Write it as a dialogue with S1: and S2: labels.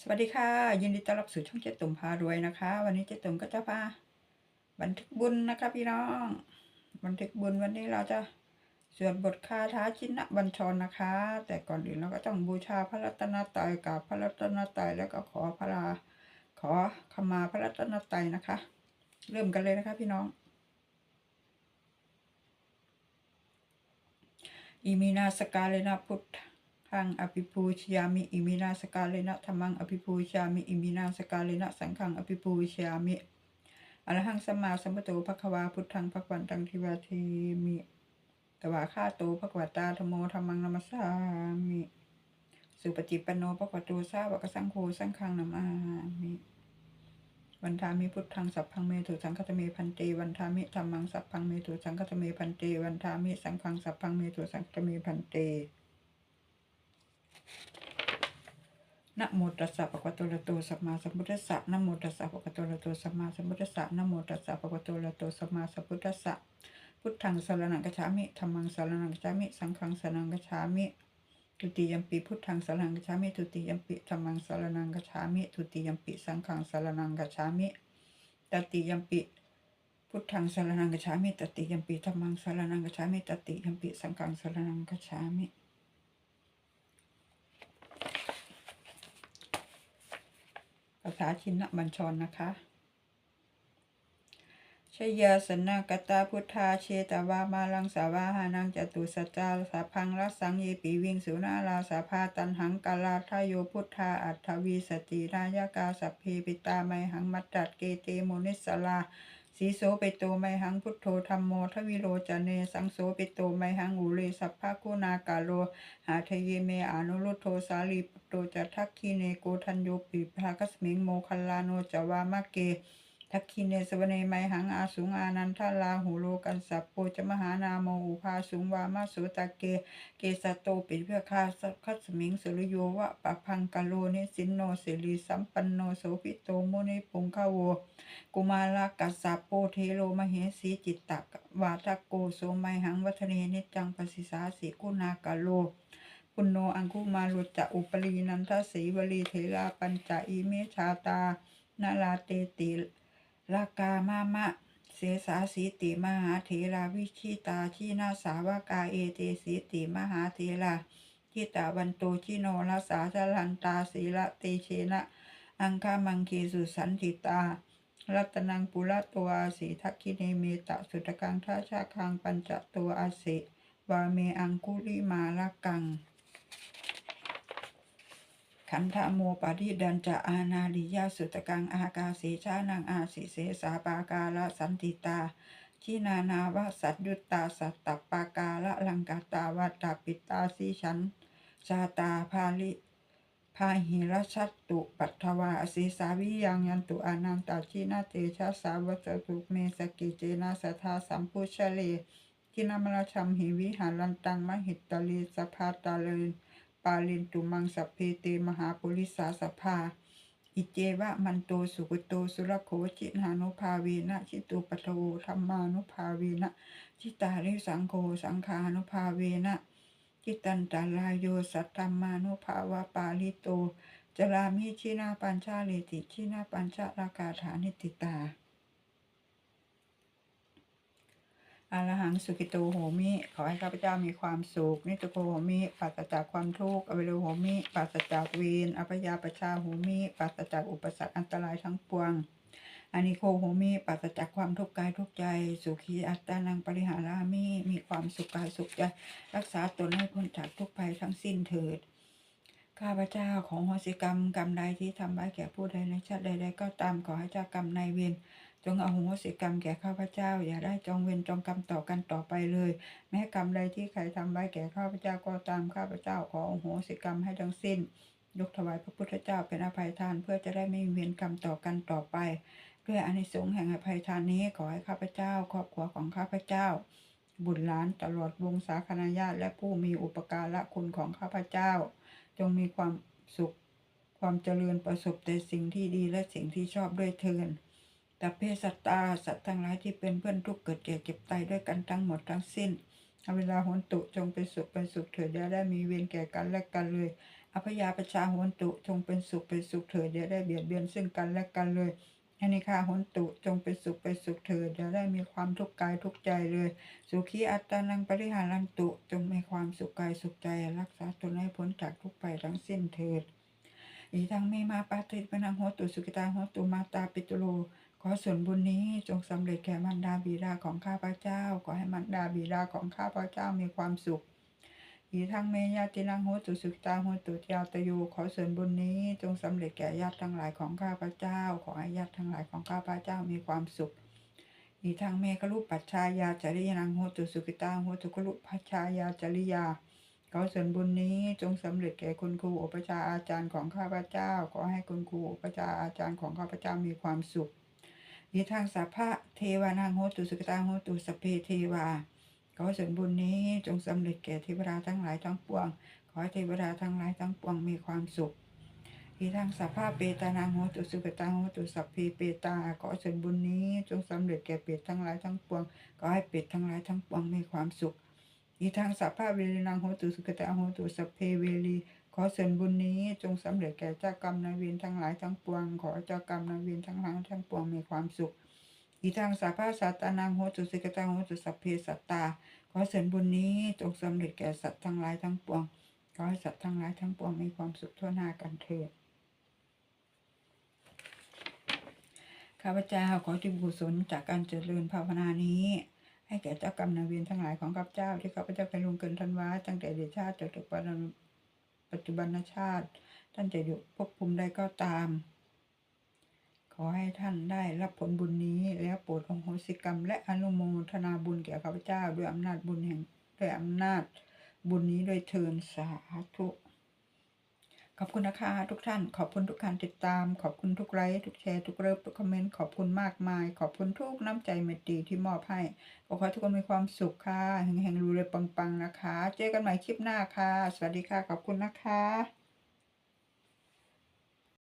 S1: สวัสดีค่ะยินดีต้อนรับสู่ช่องเจ๊ตุ่มพารวยนะคะ วันนี้เจ๊ตุ่มก็จะพาบันทึกบุญนะคะพี่น้อง บันทึกบุญวันนี้เราจะสวดบทคาถาชินะบัญชรนะคะ แต่ก่อนอื่นเราก็ต้องบูชาพระรัตนตรัยกับพระรัตนตรัยแล้วก็ขอพระลาขอขมาพระรัตนตรัยนะคะ เริ่มกันเลยนะคะพี่น้องอิมินาสกาเลนะพุทธังอภิปูชยามิอิมินาสกาเลนะธรรมังอภิปูชยามิอิมินาสกาเลนะสังฆังอภิปูชยามิอรหังสมมาสัมพุทโธภควาพุทธังภควันตังทิวาเทมิตวาข้าโตภควตาธโมธรรมังนัมสสามิสุปฏิปันโนภควโตสาวกสังโฆสังฆังนามามิวันทามิพุทธังสัพพังเมตุสังคตเมพันเตวันทามิธรรมังสัพพังเมตุสังคตเมพันเตวันทามิสังฆังสัพพังเมตุสังคตเมพันเต นะโมตัสสะภะคะวะโตระโตสัมมาสัมพุทธัสสะนะโมตัสสะภะคะวะโตระโตสัมมาสัมพุทธัสสะนะโมตัสสะภะคะวะโตระโตสัมมาสัมพุทธัสสะ พุทธังสรณังกัจฉามิธัมมังสรณังกัจฉามิ สังฆังสรณังกัจฉามิทุติยัมปิพุทธังสรณังกัจฉามิทุติยัมปิธัมมังสรณังกัจฉามิทุติยัมปิ สังฆังสรณังกัจฉามิ ตติยัมปิ พุทธังสรณังกัจฉามิ ตติยัมปิธัมมังสรณังกัจฉามิ ตติยัมปิ สังฆังสรณังกัจฉามิ ภา ษาชินบัญชรนะคะชยาสนากตาพุทธาเชตวามาลังสาวาหานังจตุสจาสาพังรัสสังเยปีวิงสุนาราสาพาตันหังกาลาทายโยพุทธาอัตถวีสติรายกาสัพเพปิตาไมหังมัตตัดเกเตโมนิสลา สีโสเปโตไมหังพุทโธธรรมโมทวิโรจเน สังโสเปโตไมหังอุเรสัพพะกุณากาโล หาเทเยเมอานุรุตโทสาลีปโตจัทักคีเนโกทันโยปิภากัสมิงโมคัลลาโนจวามะเก ทักคีเนสวเนไมหังอาสุงอานันทาลาหูโลกันสัพโปจมหานาโมอุภาสุงวามาสุตะเก เกสโตปิเพื่อคาสัคัสมิงสุรโยวะปะพังกะโลนิสินโนสิริสัมปันโนโสภิโตโมนิปุงคาโว กุมาลากัสสะโปเทโลมเหสีจิตตะวาทโกโสไมหังวัฒเนนิจังปสิสาสิกุณากาโลปุณโนอังคุมาลุจจะอุปรีนันทสีวลีเทราปัญจอิเมชาตานาลาเตติ ลากามามะ เสสาสีติมหาเถราวิชิตาชีนาสาวกาเอเตสีติมหาเถราทิตาวันโตชิโนลสาสลันตาศีละเตเชนะอังคามังคีสุสันติตา รัตนังปุระตัวอาสีทักคิเนเมตะสุตกังท่าชาคังปัญจตัวอาสิวาเมอังคุลิมาละกัง ขันธโมปาริดันจะอานาลิยาสุตกังอากาเสชานังอาสิเสสาปากาละสันติตาชินานาวะสัตยุตตาสัตตปากาละลังกาตาวัตาปิตาสีฉันชาตาภาลิพาหิรชัตตุปัทวาอสีสาวิยังยันตุอานันตาชินาเตชะสาวัตตุเมสกิเจนะสัทาสัมพุชเลทินามราชัมหิวิหารันตังมหิตตลีสภาตาเลน ปาลินตุมังสัพเพเตมหาปุริสาสภา อิเจวะมันโตสุกโตสุรโคจินานุภาเวนะชิตุปะโทธรรมานุภาเวนะชิตาริสังโฆสังฆานุภาเวนะจิตันตาลายโยสัตตมมานุภาวะปาลิโตจรามิชินาปัญชาเลติชินาปัญชาลากาฐานิติตา อรหังสุกิโตโหมิ ขอให้ข้าพเจ้ามีความสุข นิจโกโหมิปราศจากความทุกข์อเวโรโหมิปราศจากเวรอภยาปชาโหมิปราศจากอุปสรรคอันตรายทั้งปวงอานิโคโหมิปราศจากความทุกข์กายทุกใจ สุขีอัตตานังปริหารามิมีความสุขกายสุขใจ รักษาตนให้พ้นจากทุกภัยทั้งสิ้นเถิด ข้าพเจ้าของโหสิกรรมกรรมใดที่ทำไว้แก่ผู้ใดในชาติใดๆก็ตามขอให้เจ้ากรรมนายเวร จงอโหสิกรรมแก่ข้าพเจ้า อย่าได้จองเวรจองกรรมต่อกันต่อไปเลย แม้กรรมใดที่ใครทำไว้แก่ข้าพเจ้าก็ตามข้าพเจ้าขออโหสิกรรมให้ทั้งสิ้น ยกถวายพระพุทธเจ้าเป็นอภัยทานเพื่อจะได้ไม่มีเวรกรรมต่อกันต่อไป ด้วยอานิสงส์แห่งอภัยทานนี้ขอให้ข้าพเจ้า ครอบครัวของข้าพเจ้า บุตรหลานตลอดวงศาคณาญาติและผู้มีอุปการะคุณของข้าพเจ้า จงมีความสุขความเจริญประสบแต่สิ่งที่ดีและสิ่งที่ชอบด้วยเทิน แต่เพศสัตตาสัตว์ทั้งหลายที่เป็นเพื่อนทุกเกิดแก่เจ็บตายด้วยกันทั้งหมดทั้งสิ้นเอเวลาโหนตุจงเป็นสุขเป็นสุขเถิดอย่าได้มีเวรแก่กันและกันเลย อภยาประชาโหนตุจงเป็นสุขเป็นสุขเถิดอย่าได้เบียดเบียนซึ่งกันและกันเลยอานิคาโหนตุจงเป็นสุขเป็นสุขเถิดอย่าได้มีความทุกข์กายทุกใจเลย สุขีอัตตานังปริหารันตุจงมีความสุขกายสุขใจรักษาตนให้พ้นจากทุกข์ไปทั้งสิ้นเถิดอีทังเมมาปาติปนังโหตุสุกิตาโหตุมาตาปิตุโล อส่วนบุญนี้จงสำเร็จแก่มารดาบิดาของข้าพเจ้า ขอให้มารดาบิดาของข้าพเจ้ามีความสุข อีทังเมญาตินังโหตุสุกิตาโหตุยาตโยขอส่วนบุญนี้จงสำเร็จแก่ญาติทั้งหลายของข้าพเจ้า ขอให้ญาติทั้งหลายของข้าพเจ้ามีความสุข อีทางเมกลุปัชชายาจริยนังโหตุสุกิตาโหตุกลุปัชชายาจริยา ขอส่วนบุญนี้จงสำเร็จแก่คุณครูอุปชาอาจารย์ของข้าพเจ้า ขอให้คุณครูอุปชาอาจารย์ของข้าพเจ้ามีความสุข อีทางสัพพะเทวานังโหตุสุกตาโหตุสเพเทวา ขอส่วนบุญนี้จงสำเร็จแก่เทวดาทั้งหลายทั้งปวง ขอให้เทวดาทั้งหลายทั้งปวงมีความสุขอีทางสัพพะเปตานังโหตุสุขตาโหตุสัพเพเปตาขอส่วนบุญนี้ จงสำเร็จแก่เปตทั้งหลายทั้งปวงขอให้เปตทั้งหลายทั้งปวงมีความสุขอีทางสัพพะเวลีนังโหตุสุขตาโหตุสัพเพเวลี ขอส่วนบุญนี้จงสำเร็จแก่เจ้ากรรมนายเวรทั้งหลายทั้งปวง ขอเจ้ากรรมนายเวรทั้งหลายทั้งปวงมีความสุข อีทางสัพพะสัตตานังโหตุสุขตาโหตุสัพเพสัตตา ขอส่วนบุญนี้จงสำเร็จแก่สัตว์ทั้งหลายทั้งปวง ขอให้สัตว์ทั้งหลายทั้งปวงมีความสุขทั่วหน้ากันเถิดข้าพเจ้าขอที่บุญกุศลจากการเจริญภาวนานี้ ให้แก่เจ้ากรรมนายเวรทั้งหลายของข้าพเจ้าที่ข้าพเจ้าเคยลงเกินทันวาตั้งแต่เดชชาติจนถึงปัจจุบัน ปัจจุบันชาติ ท่านจะอยู่ภพภูมิใดก็ตาม ขอให้ท่านได้รับผลบุญนี้ แล้วโปรดองโหสิกรรม และอนุโมทนาบุญแก่ข้าพเจ้า ด้วยอำนาจบุญแห่งด้วยอำนาจบุญนี้ด้วยเทินสาธุ ขอบคุณนะคะทุกท่าน ขอบคุณทุกการติดตาม ขอบคุณทุกไลค์ทุกแชร์ทุกเลิฟทุกคอมเมนต์ขอบคุณมากมาย ขอบคุณทุกน้ำใจเมตตีที่มอบให้ขอให้ทุกคนมีความสุขค่ะแห่งๆรูเลยปังๆนะคะ เจอกันใหม่คลิปหน้าค่ะ สวัสดีค่ะ ขอบคุณนะคะ